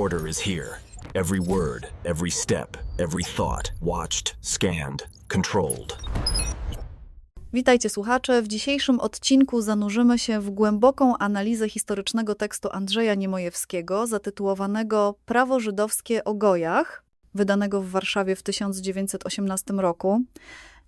order is here. Every word, every step, every thought watched, scanned, controlled. Witajcie słuchacze. W dzisiejszym odcinku zanurzymy się w głęboką analizę historycznego tekstu Andrzeja Niemojewskiego zatytułowanego Prawo żydowskie o gojach, wydanego w Warszawie w 1918 roku.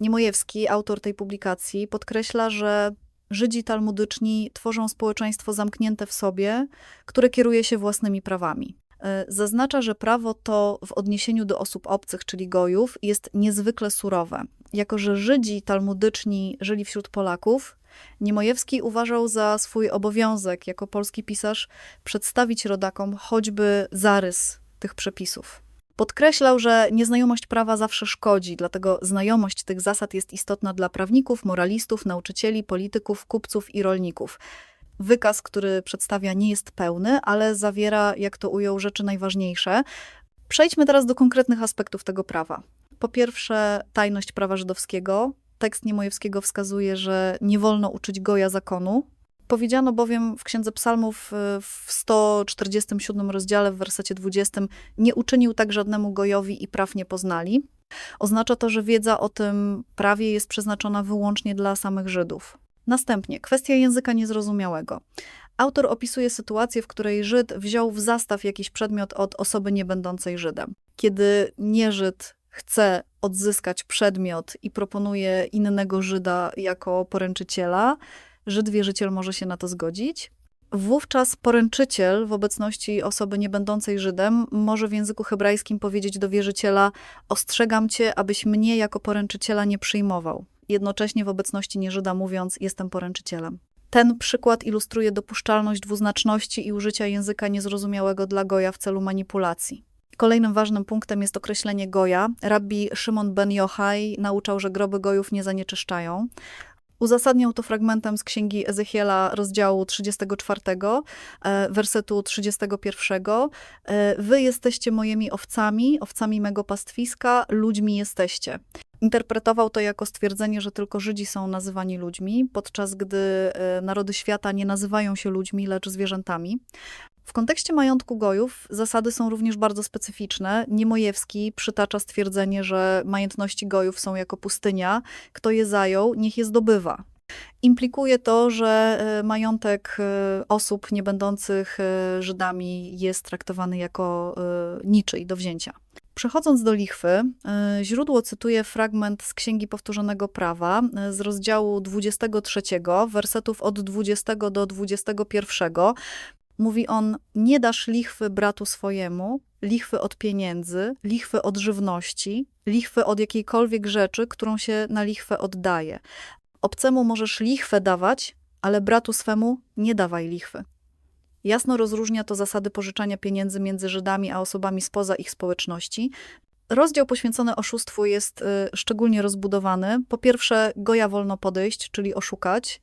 Niemojewski, autor tej publikacji, podkreśla, że Żydzi talmudyczni tworzą społeczeństwo zamknięte w sobie, które kieruje się własnymi prawami. E, Zaznacza, że prawo to w odniesieniu do osób obcych, czyli gojów, jest niezwykle surowe. Jako, że Żydzi talmudyczni żyli wśród Polaków, Niemojewski uważał za swój obowiązek jako polski pisarz przedstawić rodakom choćby zarys tych przepisów. Podkreślał, że nieznajomość prawa zawsze szkodzi, dlatego znajomość tych zasad jest istotna dla prawników, moralistów, nauczycieli, polityków, kupców i rolników. Wykaz, który przedstawia, nie jest pełny, ale zawiera, jak to ujął, rzeczy najważniejsze. Przejdźmy teraz do konkretnych aspektów tego prawa. Po pierwsze, tajność prawa żydowskiego. Tekst Niemojewskiego wskazuje, że nie wolno uczyć goja zakonu. Powiedziano bowiem w Księdze Psalmów y, w 147 rozdziale, w wersecie 20, nie uczynił tak żadnemu gojowi i praw nie poznali. Oznacza to, że wiedza o tym prawie jest przeznaczona wyłącznie dla samych Żydów. Następnie kwestia języka niezrozumiałego. Autor opisuje sytuację, w której Żyd wziął w zastaw jakiś przedmiot od osoby niebędącej Żydem. Kiedy nieżyd chce odzyskać przedmiot i proponuje innego Żyda jako poręczyciela, Żyd wierzyciel może się na to zgodzić. Wówczas poręczyciel w obecności osoby niebędącej Żydem może w języku hebrajskim powiedzieć do wierzyciela: Ostrzegam cię, abyś mnie jako poręczyciela nie przyjmował. Jednocześnie w obecności nieżyda mówiąc: Jestem poręczycielem. Ten przykład ilustruje dopuszczalność dwuznaczności i użycia języka niezrozumiałego dla goja w celu manipulacji. Kolejnym ważnym punktem jest określenie goja. Rabbi Szymon ben Yochai nauczał, że groby gojów nie zanieczyszczają. Uzasadniał to fragmentem z księgi Ezechiela, rozdziału 34, e, wersetu 31. E, Wy jesteście moimi owcami, owcami mego pastwiska, ludźmi jesteście. Interpretował to jako stwierdzenie, że tylko Żydzi są nazywani ludźmi, podczas gdy e, narody świata nie nazywają się ludźmi, lecz zwierzętami. W kontekście majątku gojów zasady są również bardzo specyficzne. Niemojewski przytacza stwierdzenie, że majątności gojów są jako pustynia. Kto je zajął, niech je zdobywa. Implikuje to, że e, majątek e, osób nie będących e, Żydami jest traktowany jako niczyj do wzięcia. Przechodząc do lichwy, źródło cytuje fragment z Księgi Powtórzonego Prawa z rozdziału 23, wersetów od 20 do 21. Mówi on: Nie dasz lichwy bratu swojemu, lichwy od pieniędzy, lichwy od żywności, lichwy od jakiejkolwiek rzeczy, którą się na lichwę oddaje. Obcemu możesz lichwę dawać, ale bratu swemu nie dawaj lichwy. Jasno rozróżnia to zasady pożyczania pieniędzy między Żydami a osobami spoza ich społeczności. Rozdział poświęcony oszustwu jest y, szczególnie rozbudowany. Po pierwsze, goja wolno podejść, czyli oszukać.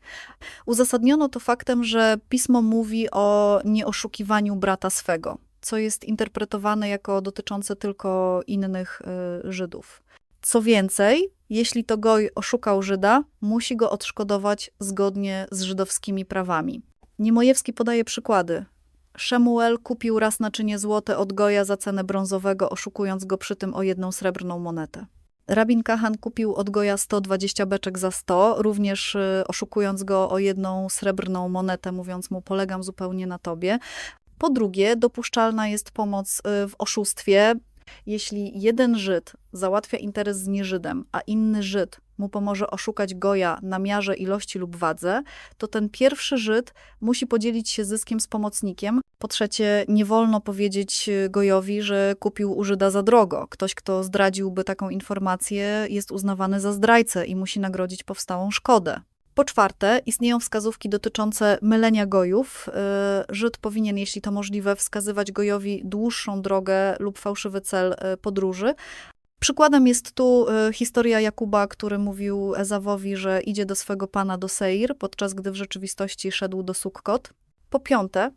Uzasadniono to faktem, że pismo mówi o nieoszukiwaniu brata swego, co jest interpretowane jako dotyczące tylko innych y, Żydów. Co więcej, jeśli to goj oszukał Żyda, musi go odszkodować zgodnie z żydowskimi prawami. Niemojewski podaje przykłady. Shemuel kupił raz naczynie złote od Goja za cenę brązowego, oszukując go przy tym o jedną srebrną monetę. Rabin Kahan kupił od Goja 120 beczek za 100, również y, oszukując go o jedną srebrną monetę, mówiąc mu polegam zupełnie na tobie. Po drugie, dopuszczalna jest pomoc y, w oszustwie, jeśli jeden Żyd załatwia interes z nieżydem, a inny Żyd mu pomoże oszukać Goja na miarze ilości lub wadze, to ten pierwszy Żyd musi podzielić się zyskiem z pomocnikiem. Po trzecie, nie wolno powiedzieć Gojowi, że kupił u Żyda za drogo. Ktoś, kto zdradziłby taką informację, jest uznawany za zdrajcę i musi nagrodzić powstałą szkodę. Po czwarte, istnieją wskazówki dotyczące mylenia gojów. Y, Żyd powinien, jeśli to możliwe, wskazywać gojowi dłuższą drogę lub fałszywy cel y, podróży. Przykładem jest tu y, historia Jakuba, który mówił Ezawowi, że idzie do swego pana do Seir, podczas gdy w rzeczywistości szedł do Sukkot. Po piąte,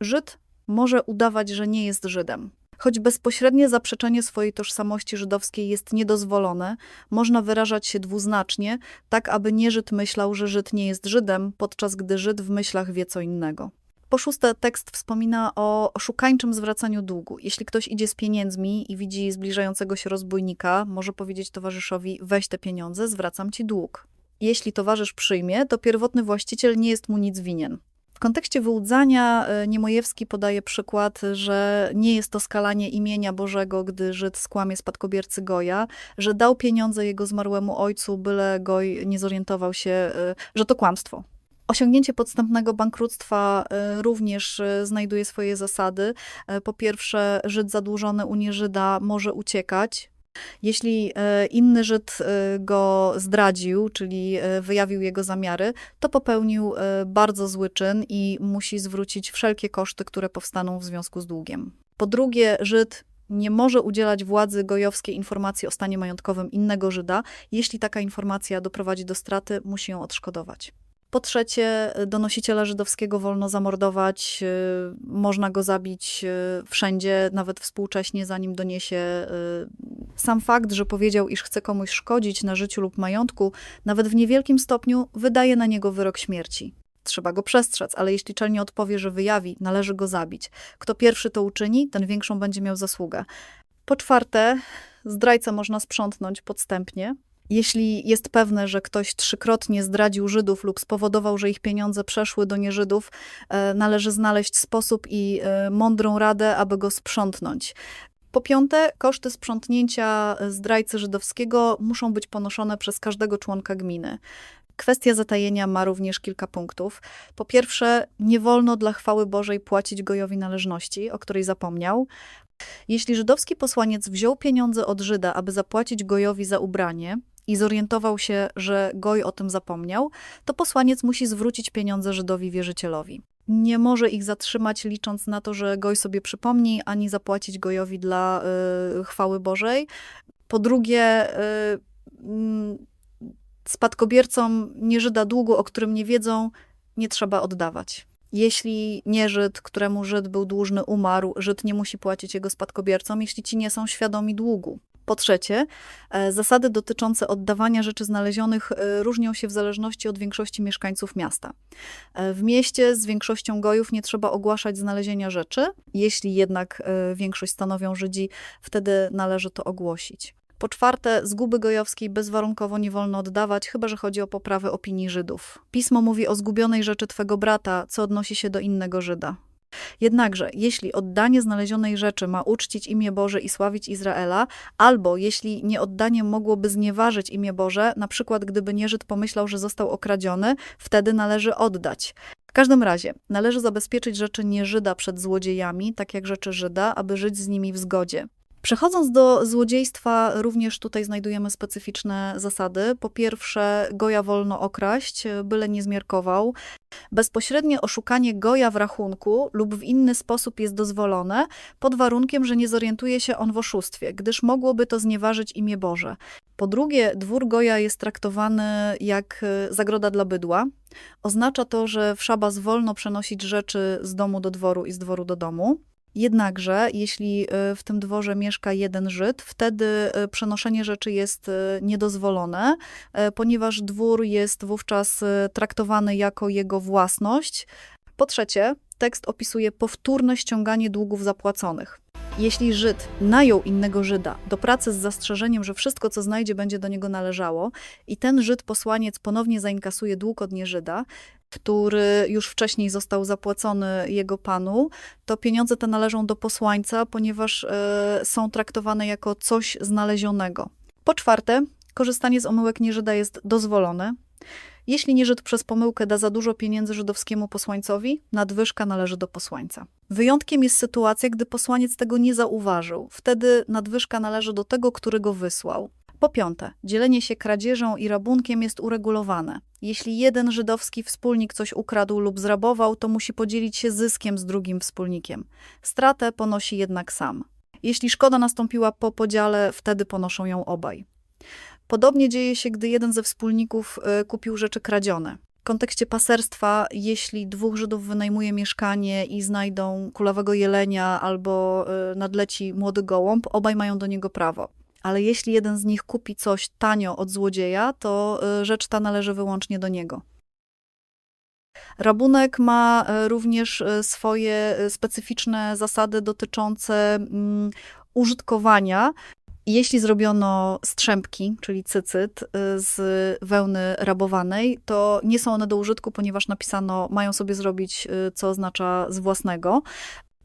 Żyd może udawać, że nie jest Żydem. Choć bezpośrednie zaprzeczenie swojej tożsamości żydowskiej jest niedozwolone, można wyrażać się dwuznacznie, tak aby nie Żyd myślał, że Żyd nie jest Żydem, podczas gdy Żyd w myślach wie co innego. Po szóste, tekst wspomina o oszukańczym zwracaniu długu. Jeśli ktoś idzie z pieniędzmi i widzi zbliżającego się rozbójnika, może powiedzieć towarzyszowi: weź te pieniądze, zwracam ci dług. Jeśli towarzysz przyjmie, to pierwotny właściciel nie jest mu nic winien. W kontekście wyłudzania e, Niemojewski podaje przykład, że nie jest to skalanie imienia Bożego, gdy Żyd skłamie spadkobiercy Goja, że dał pieniądze jego zmarłemu ojcu, byle Goj nie zorientował się, e, że to kłamstwo. Osiągnięcie podstępnego bankructwa e, również e, znajduje swoje zasady. E, Po pierwsze, Żyd zadłużony u nieżyda może uciekać. Jeśli inny Żyd go zdradził, czyli wyjawił jego zamiary, to popełnił bardzo zły czyn i musi zwrócić wszelkie koszty, które powstaną w związku z długiem. Po drugie, Żyd nie może udzielać władzy gojowskiej informacji o stanie majątkowym innego Żyda. Jeśli taka informacja doprowadzi do straty, musi ją odszkodować. Po trzecie, donosiciela żydowskiego wolno zamordować, y, można go zabić y, wszędzie, nawet współcześnie, zanim doniesie. y, Sam fakt, że powiedział, iż chce komuś szkodzić na życiu lub majątku, nawet w niewielkim stopniu wydaje na niego wyrok śmierci. Trzeba go przestrzec, ale jeśli czelnie odpowie, że wyjawi, należy go zabić. Kto pierwszy to uczyni, ten większą będzie miał zasługę. Po czwarte, zdrajcę można sprzątnąć podstępnie, jeśli jest pewne, że ktoś trzykrotnie zdradził Żydów lub spowodował, że ich pieniądze przeszły do nieżydów, e, należy znaleźć sposób i e, mądrą radę, aby go sprzątnąć. Po piąte, koszty sprzątnięcia zdrajcy żydowskiego muszą być ponoszone przez każdego członka gminy. Kwestia zatajenia ma również kilka punktów. Po pierwsze, nie wolno dla chwały Bożej płacić gojowi należności, o której zapomniał. Jeśli żydowski posłaniec wziął pieniądze od Żyda, aby zapłacić gojowi za ubranie i zorientował się, że goj o tym zapomniał, to posłaniec musi zwrócić pieniądze Żydowi wierzycielowi. Nie może ich zatrzymać, licząc na to, że goj sobie przypomni, ani zapłacić gojowi dla y, chwały Bożej. Po drugie, y, mm, spadkobiercom nieżyda długu, o którym nie wiedzą, nie trzeba oddawać. Jeśli nieżyd, któremu Żyd był dłużny, umarł, Żyd nie musi płacić jego spadkobiercom, jeśli ci nie są świadomi długu. Po trzecie, e, zasady dotyczące oddawania rzeczy znalezionych e, różnią się w zależności od większości mieszkańców miasta. E, W mieście z większością gojów nie trzeba ogłaszać znalezienia rzeczy. Jeśli jednak większość stanowią Żydzi, wtedy należy to ogłosić. Po czwarte, zguby gojowskiej bezwarunkowo nie wolno oddawać, chyba że chodzi o poprawę opinii Żydów. Pismo mówi o zgubionej rzeczy twego brata, co odnosi się do innego Żyda. Jednakże, jeśli oddanie znalezionej rzeczy ma uczcić imię Boże i sławić Izraela, albo jeśli nieoddanie mogłoby znieważyć imię Boże, na przykład gdyby nieżyd pomyślał, że został okradziony, wtedy należy oddać. W każdym razie, należy zabezpieczyć rzeczy nieżyda przed złodziejami, tak jak rzeczy Żyda, aby żyć z nimi w zgodzie. Przechodząc do złodziejstwa, również tutaj znajdujemy specyficzne zasady. Po pierwsze, goja wolno okraść, byle nie zmiarkował. Bezpośrednie oszukanie goja w rachunku lub w inny sposób jest dozwolone, pod warunkiem, że nie zorientuje się on w oszustwie, gdyż mogłoby to znieważyć imię Boże. Po drugie, dwór goja jest traktowany jak e, zagroda dla bydła. Oznacza to, że w szabas wolno przenosić rzeczy z domu do dworu i z dworu do domu. Jednakże, jeśli y, w tym dworze mieszka jeden Żyd, wtedy y, przenoszenie rzeczy jest y, niedozwolone, y, ponieważ dwór jest wówczas traktowany jako jego własność. Po trzecie, tekst opisuje powtórne ściąganie długów zapłaconych. Jeśli Żyd najął innego Żyda do pracy z zastrzeżeniem, że wszystko, co znajdzie, będzie do niego należało, i ten Żyd posłaniec ponownie zainkasuje dług od nieżyda, który już wcześniej został zapłacony jego panu, to pieniądze te należą do posłańca, ponieważ e, są traktowane jako coś znalezionego. Po czwarte, korzystanie z omyłek nieżyda jest dozwolone. Jeśli nieżyd przez pomyłkę da za dużo pieniędzy żydowskiemu posłańcowi, nadwyżka należy do posłańca. Wyjątkiem jest sytuacja, gdy posłaniec tego nie zauważył. Wtedy nadwyżka należy do tego, który go wysłał. Po piąte, dzielenie się kradzieżą i rabunkiem jest uregulowane. Jeśli jeden żydowski wspólnik coś ukradł lub zrabował, to musi podzielić się zyskiem z drugim wspólnikiem. Stratę ponosi jednak sam. Jeśli szkoda nastąpiła po podziale, wtedy ponoszą ją obaj. Podobnie dzieje się, gdy jeden ze wspólników y, kupił rzeczy kradzione. W kontekście paserstwa, jeśli dwóch Żydów wynajmuje mieszkanie i znajdą kulawego jelenia albo y, nadleci młody gołąb, obaj mają do niego prawo. Ale jeśli jeden z nich kupi coś tanio od złodzieja, to y, rzecz ta należy wyłącznie do niego. Rabunek ma e, również e, swoje specyficzne zasady dotyczące mm, użytkowania. Jeśli zrobiono strzępki, czyli cycyt, y, z wełny rabowanej, to nie są one do użytku, ponieważ napisano, mają sobie zrobić, y, co oznacza z własnego.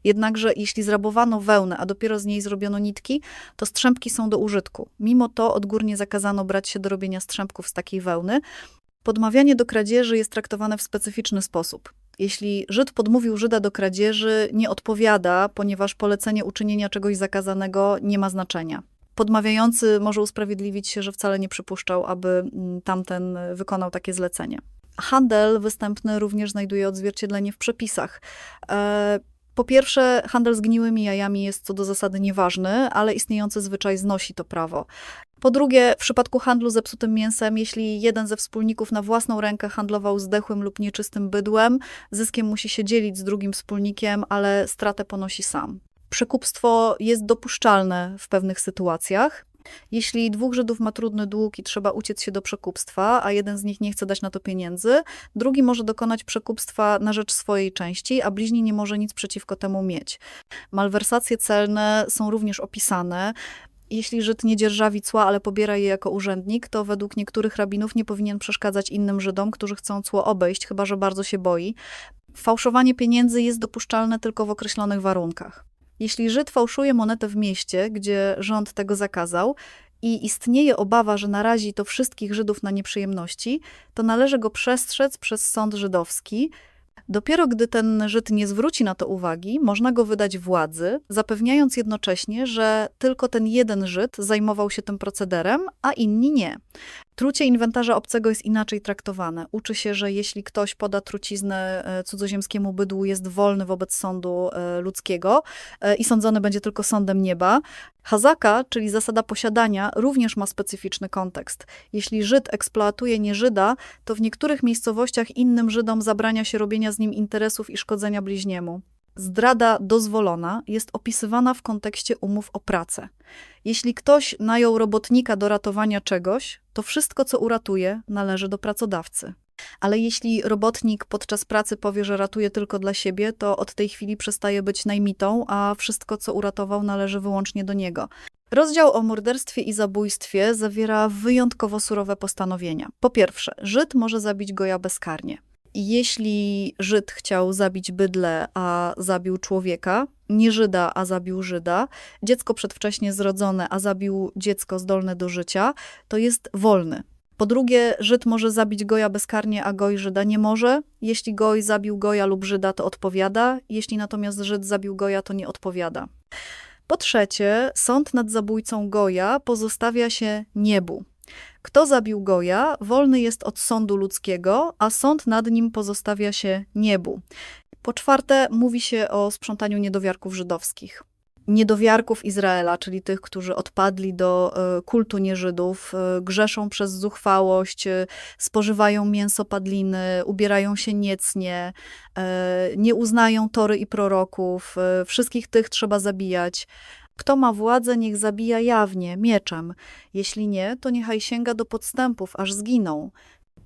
Jednakże jeśli zrabowano wełnę, a dopiero z niej zrobiono nitki, to strzępki są do użytku. Mimo to odgórnie zakazano brać się do robienia strzępków z takiej wełny. Podmawianie do kradzieży jest traktowane w specyficzny sposób. Jeśli Żyd podmówił Żyda do kradzieży, nie odpowiada, ponieważ polecenie uczynienia czegoś zakazanego nie ma znaczenia. Podmawiający może usprawiedliwić się, że wcale nie przypuszczał, aby mm, tamten wykonał takie zlecenie. Handel występny również znajduje odzwierciedlenie w przepisach. E, po pierwsze, handel zgniłymi jajami jest co do zasady nieważny, ale istniejący zwyczaj znosi to prawo. Po drugie, w przypadku handlu zepsutym mięsem, jeśli jeden ze wspólników na własną rękę handlował zdechłym lub nieczystym bydłem, zyskiem musi się dzielić z drugim wspólnikiem, ale stratę ponosi sam. Przekupstwo jest dopuszczalne w pewnych sytuacjach. Jeśli dwóch Żydów ma trudny dług i trzeba uciec się do przekupstwa, a jeden z nich nie chce dać na to pieniędzy, drugi może dokonać przekupstwa na rzecz swojej części, a bliźni nie może nic przeciwko temu mieć. Malwersacje celne są również opisane. Jeśli Żyd nie dzierżawi cła, ale pobiera je jako urzędnik, to według niektórych rabinów nie powinien przeszkadzać innym Żydom, którzy chcą cło obejść, chyba że bardzo się boi. Fałszowanie pieniędzy jest dopuszczalne tylko w określonych warunkach. Jeśli Żyd fałszuje monetę w mieście, gdzie rząd tego zakazał, i istnieje obawa, że narazi to wszystkich Żydów na nieprzyjemności, to należy go przestrzec przez sąd żydowski. Dopiero gdy ten Żyd nie zwróci na to uwagi, można go wydać władzy, zapewniając jednocześnie, że tylko ten jeden Żyd zajmował się tym procederem, a inni nie. Trucie inwentarza obcego jest inaczej traktowane. Uczy się, że jeśli ktoś poda truciznę e, cudzoziemskiemu bydłu, jest wolny wobec sądu e, ludzkiego e, i sądzony będzie tylko sądem nieba. Hazaka, czyli zasada posiadania, również ma specyficzny kontekst. Jeśli Żyd eksploatuje nieżyda, to w niektórych miejscowościach innym Żydom zabrania się robienia z nim interesów i szkodzenia bliźniemu. Zdrada dozwolona jest opisywana w kontekście umów o pracę. Jeśli ktoś najął robotnika do ratowania czegoś, to wszystko, co uratuje, należy do pracodawcy. Ale jeśli robotnik podczas pracy powie, że ratuje tylko dla siebie, to od tej chwili przestaje być najmitą, a wszystko, co uratował, należy wyłącznie do niego. Rozdział o morderstwie i zabójstwie zawiera wyjątkowo surowe postanowienia. Po pierwsze, Żyd może zabić goja bezkarnie jeśli Żyd chciał zabić bydlę, a zabił człowieka, nie Żyda, a zabił Żyda, dziecko przedwcześnie zrodzone, a zabił dziecko zdolne do życia, to jest wolny. Po drugie, Żyd może zabić Goja bezkarnie, a Goj Żyda nie może. Jeśli Goj zabił Goja lub Żyda, to odpowiada. Jeśli natomiast Żyd zabił Goja, to nie odpowiada. Po trzecie, sąd nad zabójcą Goja pozostawia się niebu. Kto zabił Goja, wolny jest od sądu ludzkiego, a sąd nad nim pozostawia się niebu. Po czwarte, mówi się o sprzątaniu niedowiarków żydowskich. Niedowiarków Izraela, czyli tych, którzy odpadli do e, kultu nieżydów, e, grzeszą przez zuchwałość, e, spożywają mięso padliny, ubierają się niecnie, nie uznają tory i proroków. Wszystkich tych trzeba zabijać. Kto ma władzę, niech zabija jawnie, mieczem. Jeśli nie, to niechaj sięga do podstępów, aż zginą.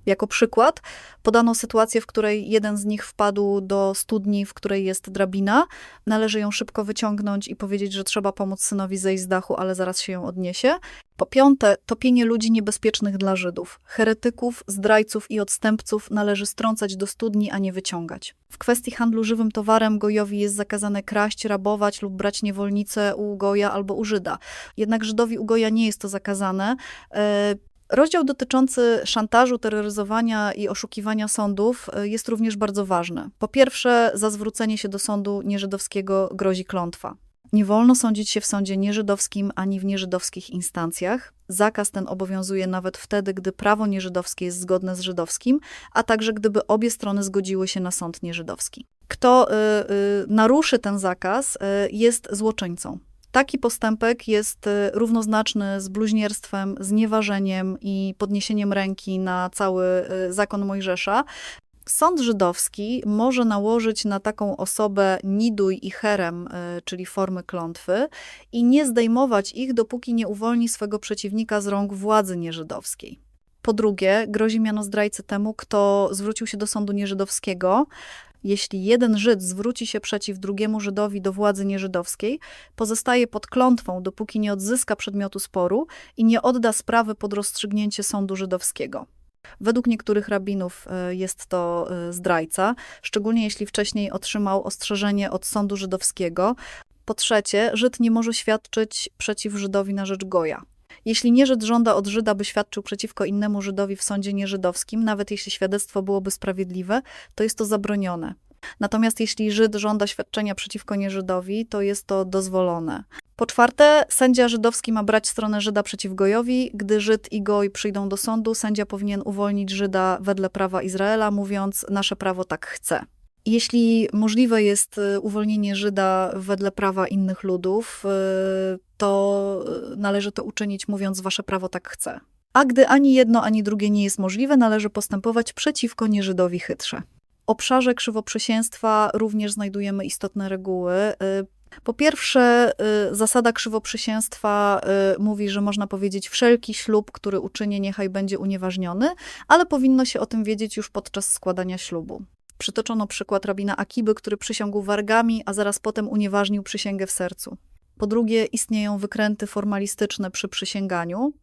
Jako przykład podano sytuację, w której jeden z nich wpadł do studni, w której jest drabina. Należy ją szybko wyciągnąć i powiedzieć, że trzeba pomóc synowi zejść z dachu, ale zaraz się ją odniesie. Po piąte, topienie ludzi niebezpiecznych dla Żydów. Heretyków, zdrajców i odstępców należy strącać do studni, a nie wyciągać. W kwestii handlu żywym towarem Gojowi jest zakazane kraść, rabować lub brać niewolnicę u Goja albo u Żyda. Jednak Żydowi u Goja nie jest to zakazane. Rozdział dotyczący szantażu, terroryzowania i oszukiwania sądów e, jest również bardzo ważny. Po pierwsze, za zwrócenie się do sądu nieżydowskiego grozi klątwa. Nie wolno sądzić się w sądzie nieżydowskim ani w nieżydowskich instancjach. Zakaz ten obowiązuje nawet wtedy, gdy prawo nieżydowskie jest zgodne z żydowskim, a także gdyby obie strony zgodziły się na sąd nieżydowski. Kto y, y, naruszy ten zakaz, y, jest złoczyńcą. Taki postępek jest y, równoznaczny z bluźnierstwem, znieważeniem i podniesieniem ręki na cały y, zakon Mojżesza. Sąd żydowski może nałożyć na taką osobę niduj i herem, y, czyli formy klątwy, i nie zdejmować ich, dopóki nie uwolni swego przeciwnika z rąk władzy nieżydowskiej. Po drugie, grozi miano zdrajcy temu, kto zwrócił się do sądu nieżydowskiego. Jeśli jeden Żyd zwróci się przeciw drugiemu Żydowi do władzy nieżydowskiej, pozostaje pod klątwą, dopóki nie odzyska przedmiotu sporu i nie odda sprawy pod rozstrzygnięcie sądu żydowskiego. Według niektórych rabinów e, jest to e, zdrajca, szczególnie jeśli wcześniej otrzymał ostrzeżenie od sądu żydowskiego. Po trzecie, Żyd nie może świadczyć przeciw Żydowi na rzecz Goja. Jeśli nieżyd żąda od Żyda, by świadczył przeciwko innemu Żydowi w sądzie nieżydowskim, nawet jeśli świadectwo byłoby sprawiedliwe, to jest to zabronione. Natomiast jeśli Żyd żąda świadczenia przeciwko nieżydowi, to jest to dozwolone. Po czwarte, sędzia żydowski ma brać stronę Żyda przeciw Gojowi. Gdy Żyd i Goj przyjdą do sądu, sędzia powinien uwolnić Żyda wedle prawa Izraela, mówiąc, nasze prawo tak chce. Jeśli możliwe jest y, uwolnienie Żyda wedle prawa innych ludów, y, to y, należy to uczynić, mówiąc, wasze prawo tak chce. A gdy ani jedno, ani drugie nie jest możliwe, należy postępować przeciwko nieżydowi chytrze. W obszarze krzywoprzysięstwa również znajdujemy istotne reguły. Po pierwsze, zasada krzywoprzysięstwa mówi, że można powiedzieć wszelki ślub, który uczynię, niechaj będzie unieważniony, ale powinno się o tym wiedzieć już podczas składania ślubu. Przytoczono przykład rabina Akiby, który przysiągł wargami, a zaraz potem unieważnił przysięgę w sercu. Po drugie, istnieją wykręty formalistyczne przy przysięganiu.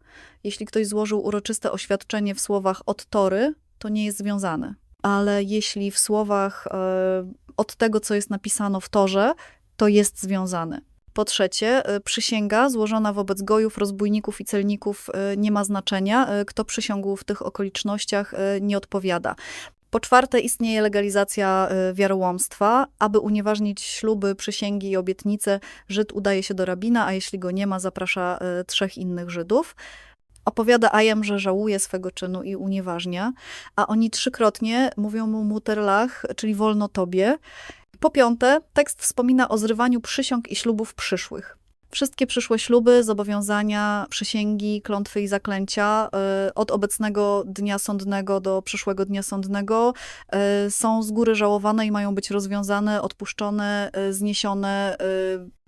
Jeśli ktoś złożył uroczyste oświadczenie w słowach od Tory, to nie jest związany. Ale jeśli w słowach e, od tego, co jest napisano w Torze, to jest związany. Po trzecie, e, przysięga złożona wobec gojów, rozbójników i celników e, nie ma znaczenia. Kto przysiągł w tych okolicznościach, nie odpowiada. Po czwarte, istnieje legalizacja y, wiarołomstwa. Aby unieważnić śluby, przysięgi i obietnice, Żyd udaje się do rabina, a jeśli go nie ma, zaprasza y, trzech innych Żydów. Opowiada Ajem, że żałuje swego czynu i unieważnia, a oni trzykrotnie mówią mu muterlach, czyli wolno tobie. Po piąte, tekst wspomina o zrywaniu przysiąg i ślubów przyszłych. Wszystkie przyszłe śluby, zobowiązania, przysięgi, klątwy i zaklęcia y, od obecnego dnia sądnego do przyszłego dnia sądnego y, są z góry żałowane i mają być rozwiązane, odpuszczone, y, zniesione,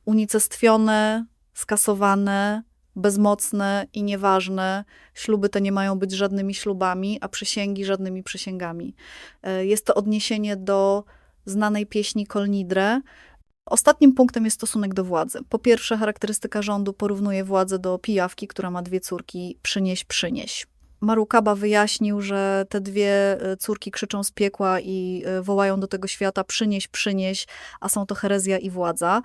unicestwione, skasowane, bezmocne i nieważne. Śluby te nie mają być żadnymi ślubami, a przysięgi żadnymi przysięgami. Jest to odniesienie do znanej pieśni Kolnidre, Ostatnim punktem jest stosunek do władzy. Po pierwsze, charakterystyka rządu porównuje władzę do pijawki, która ma dwie córki, przynieś, przynieś. Marukaba wyjaśnił, że te dwie e, córki krzyczą z piekła i e, wołają do tego świata przynieś, przynieś, a są to herezja i władza.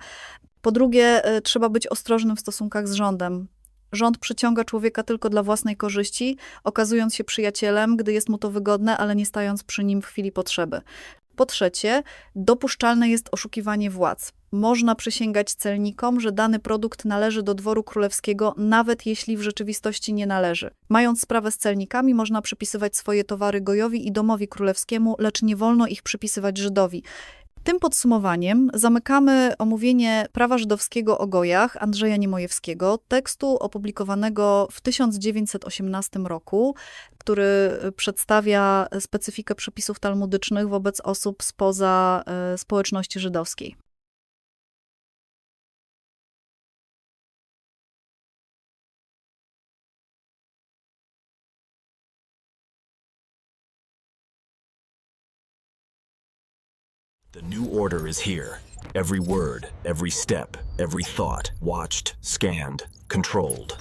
Po drugie, e, trzeba być ostrożnym w stosunkach z rządem. Rząd przyciąga człowieka tylko dla własnej korzyści, okazując się przyjacielem, gdy jest mu to wygodne, ale nie stając przy nim w chwili potrzeby. Po trzecie, dopuszczalne jest oszukiwanie władz. Można przysięgać celnikom, że dany produkt należy do dworu królewskiego, nawet jeśli w rzeczywistości nie należy. Mając sprawę z celnikami, można przypisywać swoje towary Gojowi i domowi królewskiemu, lecz nie wolno ich przypisywać Żydowi. Tym podsumowaniem zamykamy omówienie prawa żydowskiego o gojach Andrzeja Niemojewskiego, tekstu opublikowanego w 1918 roku, który przedstawia specyfikę przepisów talmudycznych wobec osób spoza e, społeczności żydowskiej. Order is here. Every word, every step, every thought, watched, scanned, controlled.